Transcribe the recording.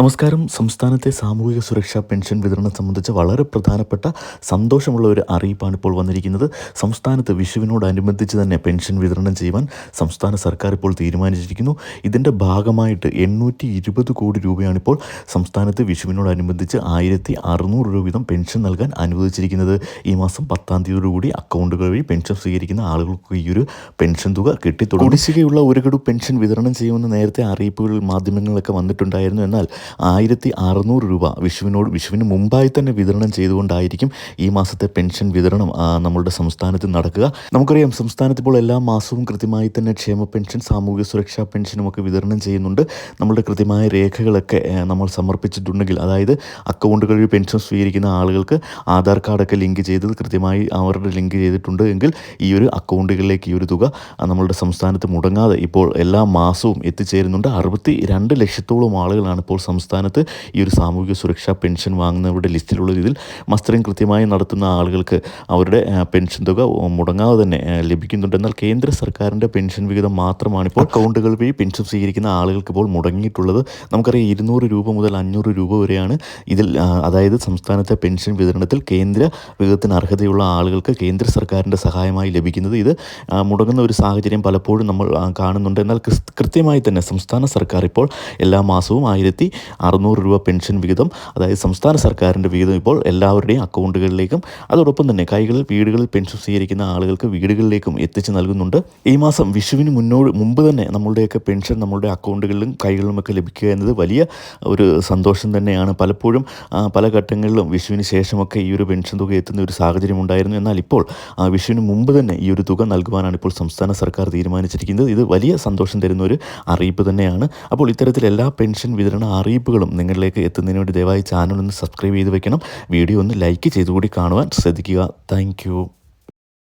നമസ്കാരം. സംസ്ഥാനത്തെ സാമൂഹിക സുരക്ഷാ പെൻഷൻ വിതരണം സംബന്ധിച്ച് വളരെ പ്രധാനപ്പെട്ട സന്തോഷമുള്ള ഒരു അറിയിപ്പാണ് ഇപ്പോൾ വന്നിരിക്കുന്നത്. സംസ്ഥാനത്ത് വിഷുവിനോടനുബന്ധിച്ച് തന്നെ പെൻഷൻ വിതരണം ചെയ്യുവാൻ സംസ്ഥാന സർക്കാർ ഇപ്പോൾ തീരുമാനിച്ചിരിക്കുന്നു. ഇതിന്റെ ഭാഗമായിട്ട് എണ്ണൂറ്റി ഇരുപത് കോടി രൂപയാണ് ഇപ്പോൾ സംസ്ഥാനത്ത് വിഷുവിനോടനുബന്ധിച്ച് ആയിരത്തി അറുന്നൂറ് രൂപ വീതം പെൻഷൻ നൽകാൻ അനുവദിച്ചിരിക്കുന്നത്. ഈ മാസം പത്താം തീയതിയോടുകൂടി അക്കൗണ്ടുകൾ വഴി പെൻഷൻ സ്വീകരിക്കുന്ന ആളുകൾക്ക് ഈ ഒരു പെൻഷൻ തുക കിട്ടിത്തുടങ്ങും. കുടിശ്ശികയുള്ള ഒരു ഗഡു പെൻഷൻ വിതരണം ചെയ്യുമെന്ന് നേരത്തെ അറിയിപ്പുകൾ മാധ്യമങ്ങളിലൊക്കെ വന്നിട്ടുണ്ടായിരുന്നു. എന്നാൽ ആയിരത്തി അറുന്നൂറ് രൂപ വിഷുവിനോട് വിഷുവിന് മുമ്പായി തന്നെ വിതരണം ചെയ്തുകൊണ്ടായിരിക്കും ഈ മാസത്തെ പെൻഷൻ വിതരണം നമ്മളുടെ സംസ്ഥാനത്ത് നടക്കുക. നമുക്കറിയാം സംസ്ഥാനത്ത് ഇപ്പോൾ എല്ലാ മാസവും കൃത്യമായി തന്നെ ക്ഷേമ പെൻഷൻ സാമൂഹ്യ സുരക്ഷാ പെൻഷനും ഒക്കെ വിതരണം ചെയ്യുന്നുണ്ട്. നമ്മളുടെ കൃത്യമായ രേഖകളൊക്കെ നമ്മൾ സമർപ്പിച്ചിട്ടുണ്ടെങ്കിൽ അതായത് അക്കൗണ്ടുകൾ വഴി പെൻഷൻ സ്വീകരിക്കുന്ന ആളുകൾക്ക് ആധാർ കാർഡൊക്കെ ലിങ്ക് ചെയ്തത് കൃത്യമായി അവരുടെ ലിങ്ക് ചെയ്തിട്ടുണ്ട് എങ്കിൽ ഈ ഒരു അക്കൗണ്ടുകളിലേക്ക് ഈ ഒരു തുക നമ്മളുടെ സംസ്ഥാനത്ത് മുടങ്ങാതെ ഇപ്പോൾ എല്ലാ മാസവും എത്തിച്ചേരുന്നുണ്ട്. അറുപത്തി രണ്ട് ലക്ഷത്തോളം ആളുകളാണ് ഇപ്പോൾ സംസ്ഥാനത്ത് ഈ ഒരു സാമൂഹിക സുരക്ഷാ പെൻഷൻ വാങ്ങുന്നവരുടെ ലിസ്റ്റിലുള്ള രീതിയിൽ മസ്റ്ററിങ് കൃത്യമായി നടത്തുന്ന ആളുകൾക്ക് അവരുടെ പെൻഷൻ തുക മുടങ്ങാതെ തന്നെ ലഭിക്കുന്നുണ്ട്. എന്നാൽ കേന്ദ്ര സർക്കാരിന്റെ പെൻഷൻ വിഹിതം മാത്രമാണ് ഇപ്പോൾ അക്കൗണ്ടുകൾ വഴി പെൻഷൻ സ്വീകരിക്കുന്ന ആളുകൾക്ക് ഇപ്പോൾ മുടങ്ങിയിട്ടുള്ളത്. നമുക്കറിയാം ഇരുന്നൂറ് രൂപ മുതൽ അഞ്ഞൂറ് രൂപ വരെയാണ് ഇതിൽ അതായത് സംസ്ഥാനത്തെ പെൻഷൻ വിതരണത്തിൽ കേന്ദ്ര വിഹിതത്തിന് അർഹതയുള്ള ആളുകൾക്ക് കേന്ദ്ര സർക്കാരിന്റെ സഹായമായി ലഭിക്കുന്നത്. ഇത് മുടങ്ങുന്ന ഒരു സാഹചര്യം പലപ്പോഴും നമ്മൾ കാണുന്നുണ്ട്. എന്നാൽ കൃത്യമായി തന്നെ സംസ്ഥാന സർക്കാർ ഇപ്പോൾ എല്ലാ മാസവും ആയിരത്തി അറുന്നൂറ് രൂപ പെൻഷൻ വിഹിതം അതായത് സംസ്ഥാന സർക്കാരിന്റെ വിഹിതം ഇപ്പോൾ എല്ലാവരുടെയും അക്കൗണ്ടുകളിലേക്കും അതോടൊപ്പം തന്നെ കൈകളിൽ വീടുകളിൽ പെൻഷൻ സ്വീകരിക്കുന്ന ആളുകൾക്ക് വീടുകളിലേക്കും എത്തിച്ചു നൽകുന്നുണ്ട്. ഈ മാസം വിഷുവിന് മുന്നോട് മുമ്പ് തന്നെ നമ്മളുടെയൊക്കെ പെൻഷൻ നമ്മളുടെ അക്കൗണ്ടുകളിലും കൈകളിലുമൊക്കെ ലഭിക്കുക എന്നത് വലിയ ഒരു സന്തോഷം തന്നെയാണ്. പലപ്പോഴും പല ഘട്ടങ്ങളിലും വിഷുവിന് ശേഷമൊക്കെ ഈ ഒരു പെൻഷൻ തുക എത്തുന്ന ഒരു സാഹചര്യം ഉണ്ടായിരുന്നു. എന്നാൽ ഇപ്പോൾ വിഷുവിന് മുമ്പ് തന്നെ ഈ ഒരു തുക നൽകുവാനാണ് ഇപ്പോൾ സംസ്ഥാന സർക്കാർ തീരുമാനിച്ചിരിക്കുന്നത്. ഇത് വലിയ സന്തോഷം തരുന്ന ഒരു അറിയിപ്പ് തന്നെയാണ്. അപ്പോൾ ഇത്തരത്തിൽ എല്ലാ പെൻഷൻ വിതരണ അറിയിപ്പുകളും നിങ്ങളിലേക്ക് എത്തുന്നതിന് വേണ്ടി ദയവായി ചാനൽ ഒന്ന് സബ്സ്ക്രൈബ് ചെയ്ത് വെക്കണം. വീഡിയോ ഒന്ന് ലൈക്ക് ചെയ്തുകൂടി കാണുവാൻ ശ്രദ്ധിക്കുക. താങ്ക്